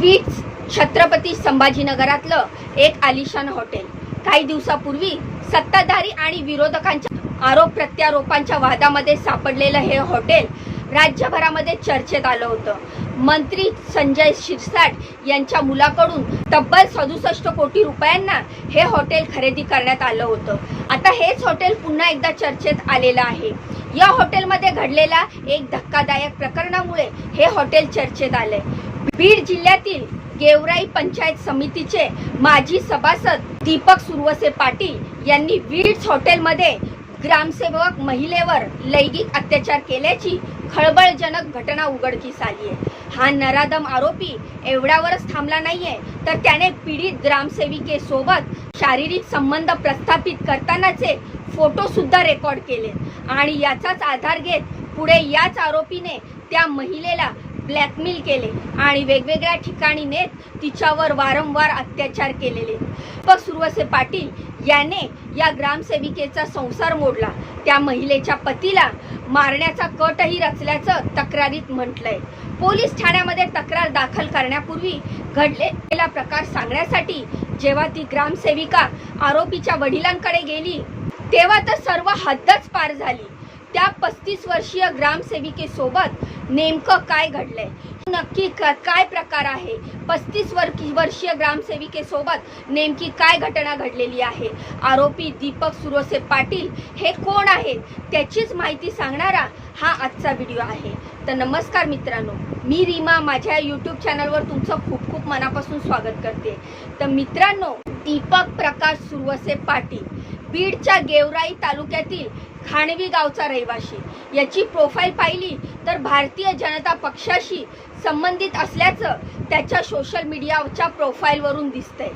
Beach Chhatrapati संभाजीनगरातलं एक आलिशान hotel. काही दिवसापूर्वी सत्ताधारी आणि विरोधकांच्या आरोप प्रत्यारोपांच्या वादामध्ये सापडलेलं हे हॉटेल राज्यभरामध्ये चर्चेत आलं होतं. मंत्री संजय शिरसाट यांच्या मुलाकडून तब्बल सदुसष्ट कोटी रुपयांना हे हॉटेल खरेदी करण्यात आलं होतं. आता हेच हॉटेल पुन्हा एकदा चर्चेत आलेलं आहे. या हॉटेलमध्ये घडलेल्या एक धक्कादायक प्रकरणामुळे हे हॉटेल चर्चेत आलंय. बीड जिल्ह्यातील गेवराई पंचायत समितीचे माजी सभासद दीपक सुरवसे पाटील यांनी बीड्स हॉटेलमध्ये ग्रामसेवक महिलेवर लैंगिक अत्याचार केल्याची खळबळजनक घटना उघडकीस आली आहे. हा नराधम आरोपी एवढ्यावरच थांबला नाहीये तर त्याने पीडित ग्रामसेविकेसोबत शारीरिक संबंध प्रस्थापित करतानाचे फोटो सुद्धा रेकॉर्ड केले. आणि याचाच आधार घेत पुढे याच आरोपीने त्या महिलेला ब्लॅकमेल केले आणि वेगवेगळ्या ठिकाणी नेत तिच्यावर वारंवार अत्याचार केलेले. दीपक सुरवसे पाटील याने या ग्रामसेविकेचा संसार मोडला. त्या महिलेच्या पतीला मारण्याचा कटही रचल्याचं तक्रारीत म्हटलंय. पोलीस ठाण्यामध्ये तक्रार दाखल करण्यापूर्वी घडलेला प्रकार सांगण्यासाठी जेव्हा ती ग्रामसेविका आरोपीच्या वडिलांकडे गेली तेव्हा तर सर्व हद्दच पार झाली. त्या पस्तीस वर्षीय ग्रामसेविकेसोबत नेमकं काय घडलंय? नक्की क- काय प्रकार आहे? पस्तीस वर्षीय ग्रामसेविकेसोबत नेमकी काय घटना घडलेली आहे? आरोपी दीपक सुरोसे पाटील हे कोण आहेत? त्याचीच माहिती सांगणारा हा आजचा व्हिडिओ आहे. तर नमस्कार मित्रांनो मी रीमा माझ्या यूट्यूब चॅनलवर तुमचं खूप खूप मनापासून स्वागत करते. तर मित्रांनो दीपक प्रकाश सुरवसे पाटील बीडच्या गेवराई तालुक्यातील खाणवी गावचा रहिवाशी. याची प्रोफाईल पाहिली तर भारतीय जनता पक्षाशी संबंधित असल्याचं त्याच्या सोशल मीडियाच्या प्रोफाईलवरून दिसतंय.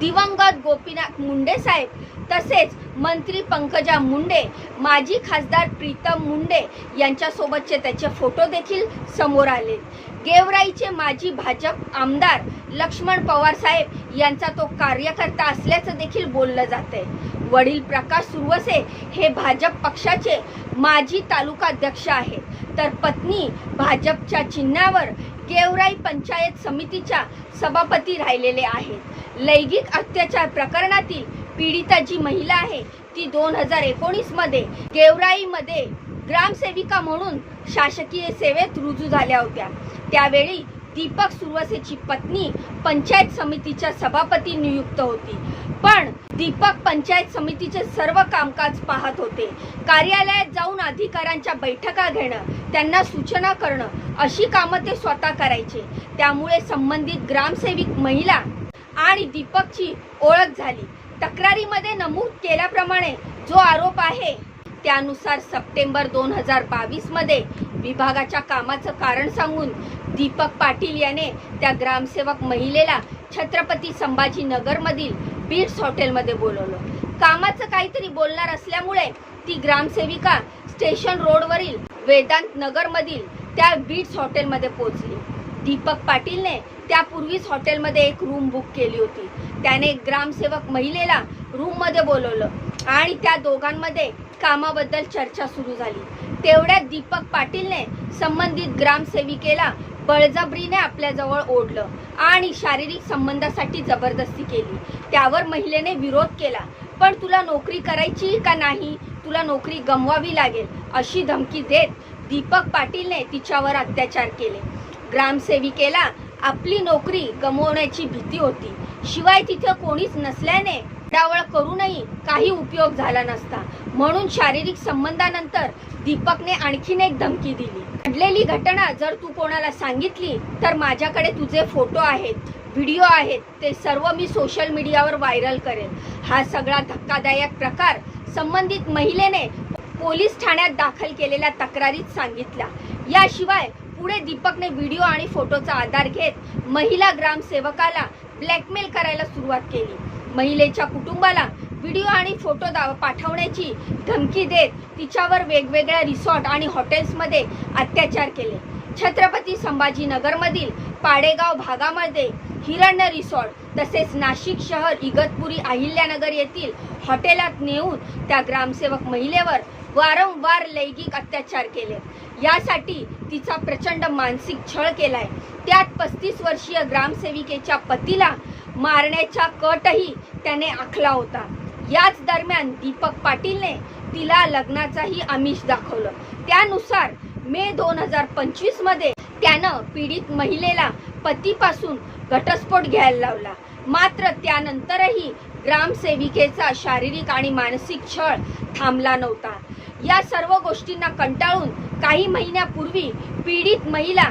दिवंगत गोपीनाथ मुंडे साहेब तसेच मंत्री पंकजा मुंडे माजी खासदार प्रीतम मुंडे यांच्यासोबतचे त्याचे फोटो देखील समोर आले. गेवराईचे माजी भाजप आमदार लक्ष्मण पवार साहेब यांचा तो कार्यकर्ता असल्याचं देखील बोललं जातंय. वडील प्रकाश सुरवसे हे भाजप पक्षाचे माजी तालुकाध्यक्ष आहेत. तर पत्नी भाजपच्या चिन्हावर गेवराई पंचायत समितीच्या सभापती राहिलेले आहेत. लैंगिक अत्याचार प्रकरणातील पीडिता जी महिला आहे ती दोन हजार एकोणीसमध्ये गेवराईमध्ये ग्रामसेविका म्हणून शासकीय सेवेत रुजू झाल्या होत्या. त्यावेळी दीपक सुरवसेची पत्नी पंचायत समितीच्या सभापती नियुक्त होती. पण दीपक पंचायत समितीचे सर्व कामकाज पाहत होते. कार्यालयात जाऊन अधिकाऱ्यांच्या बैठका घेणं त्यांना सूचना करणं अशी कामं ते स्वतः करायचे. त्यामुळे संबंधित ग्रामसेविक महिला आणि दीपकची ओळख झाली. तक्रारीमध्ये नमूद केल्याप्रमाणे जो आरोप आहे त्यानुसार सप्टेंबर दोन हजार बावीसमध्ये विभागाच्या कामाचं कारण सांगून दीपक पाटील याने त्या ग्रामसेवक महिलेला छत्रपती संभाजीनगरमधील बीट्स हॉटेलमध्ये बोलवलं. कामाचं काहीतरी बोलणार असल्यामुळे ती ग्रामसेविका स्टेशन रोडवरील वेदांत नगरमधील त्या बीट्स हॉटेलमध्ये पोहोचली. दीपक पाटीलने त्यापूर्वीच हॉटेलमध्ये एक रूम बुक केली होती. त्याने ग्रामसेवक महिलेला रूममध्ये बोलवलं आणि त्या दोघांमध्ये कामाबद्दल चर्चा सुरू झाली. तेवढ्यात दीपक पाटीलने संबंधित ग्रामसेविकेला बळजबरीने आपल्याजवळ ओढलं आणि शारीरिक संबंधासाठी जबरदस्ती केली. त्यावर महिलेने विरोध केला पण तुला नोकरी करायची का नाही? तुला नोकरी गमवावी लागेल अशी धमकी देत दीपक पाटीलने तिच्यावर अत्याचार केले. ग्रामसेविकेला आपली नोकरी गमवण्याची भीती होती. शिवाय तिथे कोणीच नसल्याने डावळ करूनही काही उपयोग झाला नसता. म्हणून शारीरिक संबंधानंतर दीपकने आणखीन एक धमकी दिली. घडलेली घटना जर तू कोणाला सांगितली तर माझ्याकडे तुझे फोटो आहेत व्हिडिओ आहेत ते सर्व मी सोशल मीडियावर व्हायरल करेन. हा सगळा धक्कादायक प्रकार संबंधित महिलेने पोलीस ठाण्यात दाखल केलेल्या तक्रारीत सांगितला. याशिवाय पुढे दीपकने व्हिडिओ आणि फोटोचा आधार घेत महिला ग्रामसेवकाला ब्लॅकमेल करायला सुरुवात केली. महिलेच्या कुटुंबाला व्हिडिओ आणि फोटो दा पाठवण्याची धमकी देत तिच्यावर वेगवेगळ्या रिसॉर्ट आणि हॉटेल्समध्ये अत्याचार केले. छत्रपती संभाजीनगरमधील पाडेगाव भागामध्ये हिरण्य रिसॉर्ट तसेच नाशिक शहर इगतपुरी अहिल्यानगर येथील हॉटेलात नेऊन त्या ग्रामसेवक महिलेवर वारंवार लैंगिक अत्याचार केले. यासाठी तिचा प्रचंड मानसिक छळ केलाय. त्यात पस्तीस वर्षीय ग्रामसेविकेच्या पतीला मारण्याचा कटही त्याने आखला होता. याच दरम्यान दीपक पाटीलने तिला लग्नाचाही आमिष दाखवलं. त्यानुसार मे दोन हजार पंचवीसमध्ये त्यानं पीडित महिलेला पतीपासून घटस्फोट घ्यायला लावला. मात्र त्यानंतरही ग्रामसेविकेचा शारीरिक आणि मानसिक छळ थांबला नव्हता. या सर्व गोष्टींना कंटाळून काही महिन्यापूर्वी पीडित महिला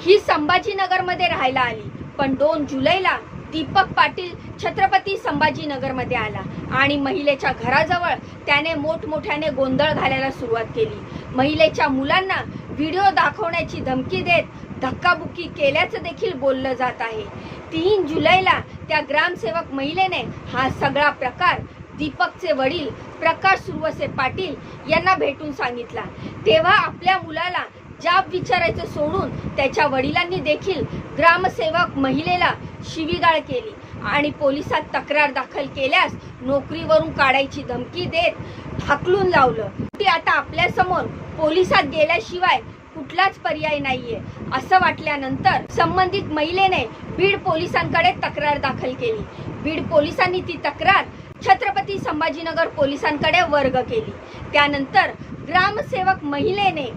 ही संभाजीनगरमध्ये राहायला आली. पण दोन जुलैला दीपक पाटील छत्रपती संभाजीनगरमध्ये आला आणि महिलेच्या घराजवळ त्याने मोठमोठ्याने गोंधळ घालायला सुरुवात केली. महिलेच्या मुलांना व्हिडिओ दाखवण्याची धमकी देत धक्काबुक्की केल्याचं देखील बोललं जात आहे. तीन जुलैला त्या ग्रामसेवक महिलेने हा सगळा प्रकार दीपकचे वडील प्रकाश सुरवसे पाटील यांना भेटून सांगितला. तेव्हा आपल्या मुलाला जाब विचारायचं सोडून त्याच्या वडिलांनी देखील ग्रामसेवक महिलेला शिवीगाळ केली आणि पोलिसात तक्रार दाखल केल्यास नोकरीवरून काढायची धमकी देत हाकलून लावलं. ती आता आपल्यासमोर पोलिसात गेल्याशिवाय कुठलाच पर्याय नाहीये असं वाटल्यानंतर संबंधित महिलेने बीड पोलिसांकडे तक्रार दाखल केली. बीड पोलिसांनी ती तक्रार छत्रपती संभाजीनगर पोलिसांकडे वर्ग केली. त्यानंतर ग्रामसेवक महिलेने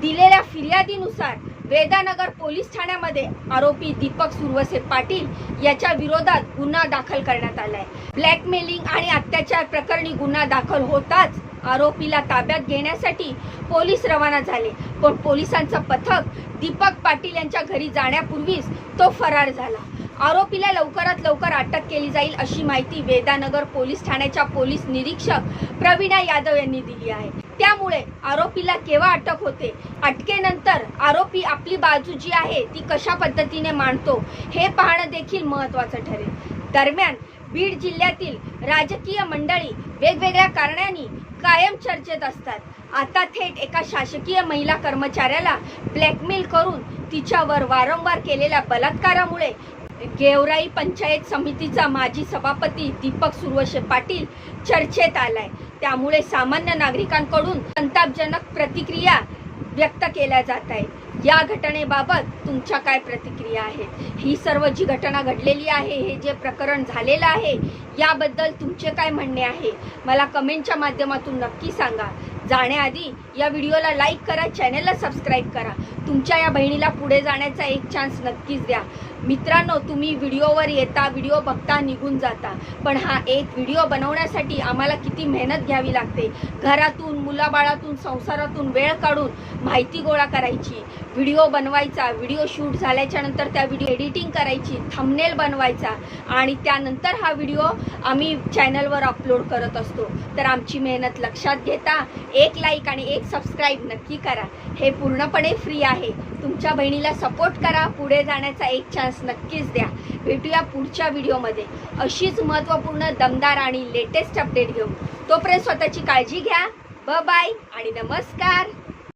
दिलेल्या फिर्यादीनुसार वेदानगर पोलीस ठाण्यामध्ये आरोपी दीपक सुरवसे पाटील याच्या विरोधात गुन्हा दाखल करण्यात आलाय. ब्लॅकमेलिंग आणि अत्याचार प्रकरणी गुन्हा दाखल होताच आरोपीला ताब्यात घेण्यासाठी पोलीस रवाना झाले. पण पोलिसांचं पथक दीपक पाटील यांच्या घरी जाण्यापूर्वीच तो फरार झाला. आरोपीला लवकरात लवकर अटक केली जाईल अशी माहिती वेदानगर पोलीस ठाण्याच्या पोलीस निरीक्षक प्रवीणा यादव यांनी दिली आहे. त्यामुळे आरोपीला केव्हा अटक होते? अटकेनंतर आरोपी आपली बाजू जी आहे ती कशा पद्धतीने मांडतो? हे पाहणं देखील महत्वाचं ठरेल. दरम्यान बीड जिल्ह्यातील राजकीय मंडळी वेगवेगळ्या कारणांनी कायम चर्चेत असतात. आता थेट एका शासकीय महिला कर्मचाऱ्याला ब्लॅकमेल करून तिच्यावर वारंवार केलेल्या बलात्कारामुळे गेवराई पंचायत समितीचा माजी सभापती दीपक सुरवशे पाटील चर्चेत आलाय. त्यामुळे सामान्य नागरिकांकडून संतापजनक प्रतिक्रिया व्यक्त केल्या जात आहेत. या घटनेबाबत तुमच्या काय प्रतिक्रिया आहेत? ही सर्व जी घटना घडलेली आहे हे जे प्रकरण झालेलं आहे याबद्दल तुमचे काय म्हणणे आहे? मला कमेंटच्या माध्यमातून नक्की सांगा. जाण्याआधी या व्हिडिओला लाईक करा चॅनलला सबस्क्राईब करा. तुमच्या या बहिणीला पुढे जाण्याचा एक चान्स नक्कीच द्या. मित्रांनो तुम्ही व्हिडिओवर येता व्हिडिओ बघता निघून जाता. पण हा एक व्हिडिओ बनवण्यासाठी आम्हाला किती मेहनत घ्यावी लागते. घरातून मुलाबाळातून संसारातून वेळ काढून माहिती गोळा करायची. व्हिडिओ बनवायचा व्हिडिओ शूट झाल्याच्यानंतर त्या व्हिडिओ एडिटिंग करायची थंबनेल बनवायचा आणि त्यानंतर हा व्हिडिओ आम्ही चॅनलवर अपलोड करत असतो. तर आमची मेहनत लक्षात घेता. एक लाईक आणि एक सबस्क्राईब नक्की करा. हे पूर्णपणे फ्री आहे. आहे. तुमच्या बहिणीला सपोर्ट करा. पुढे जाण्याचा एक चान्स नक्कीच द्या. भेटूया पुढच्या व्हिडिओमध्ये अशीच महत्त्वपूर्ण दमदार आणि लेटेस्ट अपडेट घेऊ तोपर्यंत स्वतःची काळजी घ्या. ब बाय आणि नमस्कार.